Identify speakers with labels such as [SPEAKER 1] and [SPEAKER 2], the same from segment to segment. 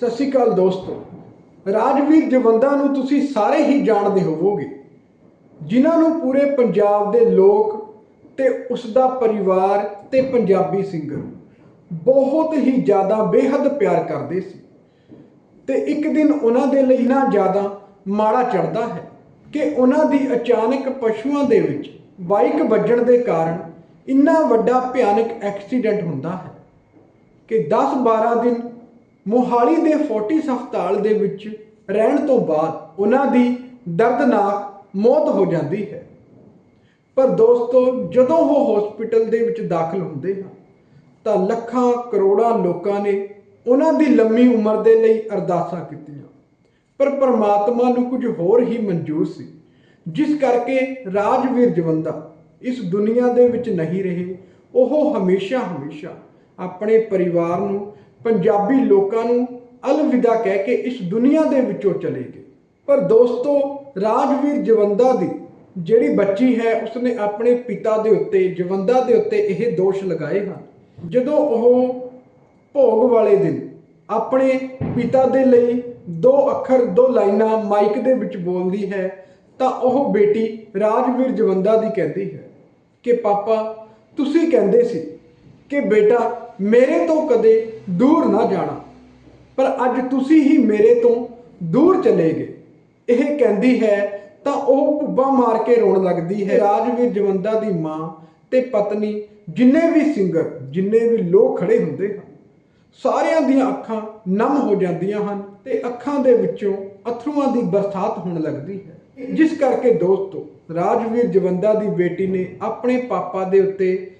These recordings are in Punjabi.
[SPEAKER 1] ਸਤਿ ਸ਼੍ਰੀ ਅਕਾਲ ਦੋਸਤੋ। ਰਾਜਵੀਰ ਜਵੰਦਾ ਨੂੰ ਤੁਸੀਂ ਸਾਰੇ ਹੀ ਜਾਣਦੇ ਹੋਵੋਗੇ, ਜਿਨ੍ਹਾਂ ਨੂੰ ਪੂਰੇ ਪੰਜਾਬ ਦੇ ਲੋਕ ਤੇ ਉਸ ਦਾ ਪਰਿਵਾਰ ਤੇ ਪੰਜਾਬੀ ਸਿੰਗਰ ਬਹੁਤ ਹੀ ਜ਼ਿਆਦਾ ਬੇਹੱਦ ਪਿਆਰ ਕਰਦੇ ਸੀ ਤੇ ਇੱਕ ਦਿਨ ਉਹਨਾਂ ਦੇ ਲਈ ਨਾ ਜ਼ਿਆਦਾ ਮਾੜਾ ਚੜਦਾ ਹੈ ਕਿ ਉਹਨਾਂ ਦੀ ਅਚਾਨਕ ਪਸ਼ੂਆਂ ਦੇ ਵਿੱਚ ਬਾਈਕ ਵੱਜਣ ਦੇ ਕਾਰਨ ਇੰਨਾ ਵੱਡਾ ਭਿਆਨਕ ਐਕਸੀਡੈਂਟ ਹੁੰਦਾ ਹੈ ਕਿ 10-12 ਦਿਨ ਮੋਹਾਲੀ ਦੇ ਫੋਰਟਿਸ ਹਸਪਤਾਲ ਦੇ ਵਿੱਚ ਰਹਿਣ ਤੋਂ ਬਾਅਦ ਉਹਨਾਂ ਦੀ ਦਰਦਨਾਕ ਮੌਤ ਹੋ ਜਾਂਦੀ ਹੈ। ਪਰ ਦੋਸਤੋ, ਜਦੋਂ ਉਹ ਹਸਪੀਟਲ ਦੇ ਵਿੱਚ ਦਾਖਲ ਹੁੰਦੇ ਹਨ, ਤਾਂ ਲੱਖਾਂ ਕਰੋੜਾਂ ਲੋਕਾਂ ਨੇ ਉਹਨਾਂ ਦੀ ਲੰਮੀ ਉਮਰ ਦੇ ਲਈ ਅਰਦਾਸਾਂ ਕੀਤੀਆਂ। ਪਰ ਪ੍ਰਮਾਤਮਾ ਨੂੰ ਕੁਝ ਹੋਰ ਹੀ ਮਨਜ਼ੂਰ ਸੀ, ਜਿਸ ਕਰਕੇ ਰਾਜਵੀਰ ਜਵੰਦਾ ਇਸ ਦੁਨੀਆ ਦੇ ਵਿੱਚ ਨਹੀਂ ਰਹੇ। ਉਹ ਹਮੇਸ਼ਾ ਹਮੇਸ਼ਾ ਆਪਣੇ ਪਰਿਵਾਰ ਨੂੰ ਪੰਜਾਬੀ ਲੋਕਾਂ ਨੂੰ ਅਲਵਿਦਾ ਕਹਿ ਕੇ ਇਸ ਦੁਨੀਆ ਦੇ ਵਿੱਚੋਂ ਚਲੇ ਗਏ। ਪਰ ਦੋਸਤੋ, ਰਾਜਵੀਰ ਜਵੰਦਾ ਦੀ ਜਿਹੜੀ ਬੱਚੀ ਹੈ, ਉਸਨੇ ਆਪਣੇ ਪਿਤਾ ਦੇ ਉੱਤੇ, ਜਵੰਦਾ ਦੇ ਉੱਤੇ ਇਹ ਦੋਸ਼ ਲਗਾਏ ਹਨ। ਜਦੋਂ ਉਹ ਭੋਗ ਵਾਲੇ ਦਿਨ ਆਪਣੇ ਪਿਤਾ ਦੇ ਲਈ ਦੋ ਅੱਖਰ, ਦੋ ਲਾਈਨਾਂ ਮਾਈਕ ਦੇ ਵਿੱਚ ਬੋਲਦੀ ਹੈ, ਤਾਂ ਉਹ ਬੇਟੀ ਰਾਜਵੀਰ ਜਵੰਦਾ ਦੀ ਕਹਿੰਦੀ ਹੈ ਕਿ, ਪਾਪਾ, ਤੁਸੀਂ ਕਹਿੰਦੇ ਸੀ ਕਿ ਬੇਟਾ, ਮੇਰੇ ਤੋਂ ਕਦੇ ਦੂਰ ਨਾ ਜਾਣਾ। ਪਰ ਅੱਜ ਤੁਸੀਂ ਹੀ ਮੇਰੇ ਤੋਂ ਦੂਰ ਚਲੇ ਗਏ। ਇਹ ਕਹਿੰਦੀ ਹੈ, ਤਾਂ ਉਹ ਭੁੱਬਾ ਮਾਰ ਕੇ ਰੋਣ ਲੱਗਦੀ ਹੈ। ਰਾਜਵੀਰ ਜਵੰਦਾ ਦੀ ਮਾਂ ਤੇ ਪਤਨੀ, ਜਿੰਨੇ ਵੀ ਸਿੰਗਰ ਜਿੰਨੇ ਵੀ ਲੋਕ ਖੜੇ ਹੁੰਦੇ ਹਨ, ਸਾਰਿਆਂ ਦੀਆਂ ਅੱਖਾਂ ਨਮ ਹੋ ਜਾਂਦੀਆਂ ਹਨ ਤੇ ਅੱਖਾਂ ਦੇ ਵਿੱਚੋਂ ਅਥਰੂਆਂ ਦੀ ਬਰਸਾਤ ਹੋਣ ਲੱਗਦੀ ਹੈ। ਜਿਸ ਕਰਕੇ ਦੋਸਤੋ, ਰਾਜਵੀਰ ਜਵੰਦਾ ਦੀ ਬੇਟੀ ਨੇ ਆਪਣੇ ਪਾਪਾ ਦੇ ਉੱਤੇ,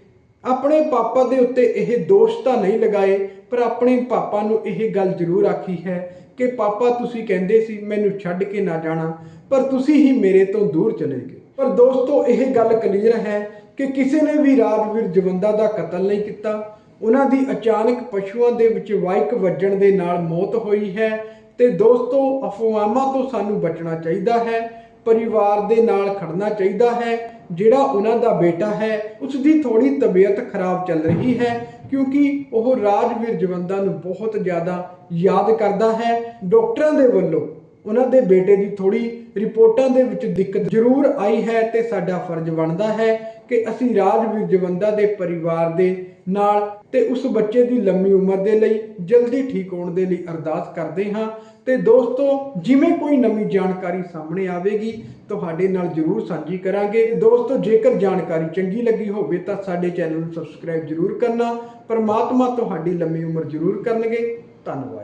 [SPEAKER 1] ਆਪਣੇ ਪਾਪਾ ਦੇ ਉੱਤੇ ਇਹ ਦੋਸ਼ ਤਾਂ ਨਹੀਂ ਲਗਾਏ ਪਰ ਆਪਣੇ ਪਾਪਾ ਨੂੰ ਇਹ ਗੱਲ ਜ਼ਰੂਰ ਆਖੀ ਹੈ ਕਿ ਪਾਪਾ ਤੁਸੀਂ ਕਹਿੰਦੇ ਸੀ, ਮੈਨੂੰ ਛੱਡ ਕੇ ਨਾ ਜਾਣਾ, ਪਰ ਤੁਸੀਂ ਹੀ ਮੇਰੇ ਤੋਂ ਦੂਰ ਚਲੇ ਗਏ। ਪਰ ਦੋਸਤੋ, ਇਹ ਗੱਲ ਕਲੀਅਰ ਹੈ ਕਿ ਕਿਸੇ ਨੇ ਵੀ ਰਾਜਵੀਰ ਜਵੰਦਾ ਦਾ ਕਤਲ ਨਹੀਂ ਕੀਤਾ। ਉਹਨਾਂ ਦੀ ਅਚਾਨਕ ਪਸ਼ੂਆਂ ਦੇ ਵਿੱਚ ਬਾਈਕ ਵੱਜਣ ਦੇ ਨਾਲ ਮੌਤ ਹੋਈ ਹੈ ਤੇ ਦੋਸਤੋ, ਅਫਵਾਹਾਂ ਤੋਂ ਸਾਨੂੰ ਬਚਣਾ ਚਾਹੀਦਾ ਹੈ, ਪਰਿਵਾਰ ਦੇ ਨਾਲ ਖੜਨਾ ਚਾਹੀਦਾ ਹੈ ਜਿਹੜਾ ਉਹਨਾਂ ਦਾ ਬੇਟਾ ਹੈ ਉਸ ਦੀ ਥੋੜੀ ਤਬੀਅਤ ਖਰਾਬ ਚੱਲ ਰਹੀ ਹੈ ਕਿਉਂਕਿ ਉਹ ਰਾਜਵੀਰ ਜਵੰਦਾ ਨੂੰ ਬਹੁਤ ਜ਼ਿਆਦਾ ਯਾਦ ਕਰਦਾ ਹੈ। ਡਾਕਟਰਾਂ ਦੇ ਵੱਲੋਂ ਉਹਨਾਂ ਦੇ ਬੇਟੇ ਦੀ ਥੋੜੀ ਰਿਪੋਰਟਾਂ ਦੇ ਵਿੱਚ ਦਿੱਕਤ ਜ਼ਰੂਰ ਆਈ ਹੈ ਤੇ ਸਾਡਾ ਫਰਜ਼ ਬਣਦਾ ਹੈ ਕਿ ਅਸੀਂ ਰਾਜਵੀਰ ਜਵੰਦਾ ਦੇ ਪਰਿਵਾਰ ਦੇ ਨਾਲ ਤੇ ਉਸ ਬੱਚੇ ਦੀ ਲੰਮੀ ਉਮਰ ਦੇ ਲਈ ਜਲਦੀ ਠੀਕ ਹੋਣ ਦੇ ਲਈ ਅਰਦਾਸ ਕਰਦੇ ਹਾਂ। ਤੇ ਦੋਸਤੋ, ਜਿਵੇਂ ਕੋਈ ਨਵੀਂ ਜਾਣਕਾਰੀ ਸਾਹਮਣੇ ਆਵੇਗੀ, ਤੁਹਾਡੇ ਨਾਲ ਜਰੂਰ ਸਾਂਝੀ ਕਰਾਂਗੇ। ਦੋਸਤੋ, ਜੇਕਰ ਜਾਣਕਾਰੀ ਚੰਗੀ ਲੱਗੀ ਹੋਵੇ ਤਾਂ ਸਾਡੇ ਚੈਨਲ ਨੂੰ ਸਬਸਕ੍ਰਾਈਬ ਜਰੂਰ ਕਰਨਾ। ਪਰਮਾਤਮਾ ਤੁਹਾਡੀ ਲੰਮੀ ਉਮਰ ਜਰੂਰ ਕਰਨਗੇ। ਧੰਨਵਾਦ।